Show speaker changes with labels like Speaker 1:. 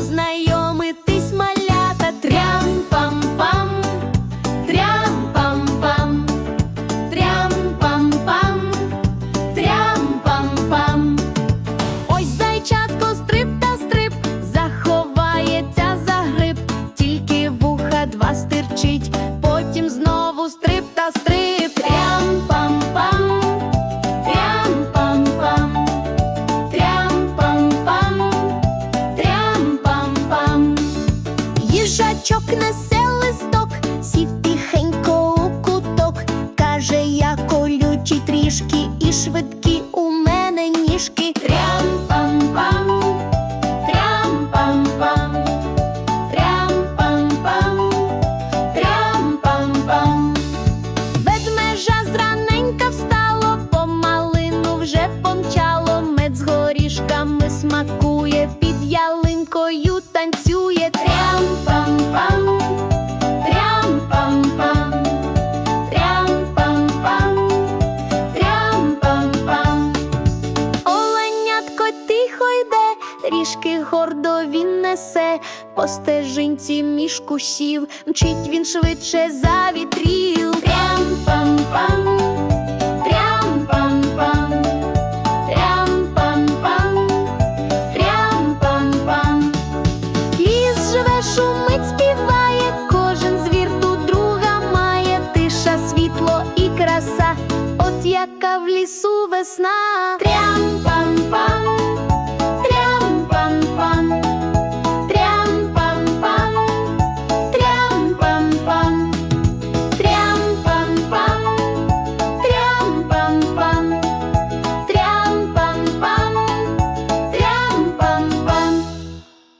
Speaker 1: звірята тихо йде, ріжки гордо він несе, по стежинці між кущів, мчить він швидше за вітрів. Трям-пам-пам, трям-пам-пам, трям-пам-пам, трям-пам-пам. Живе, шумить, співає, кожен звір тут друга має, тиша, світло і краса, от яка в лісу весна. Трям-пам-пам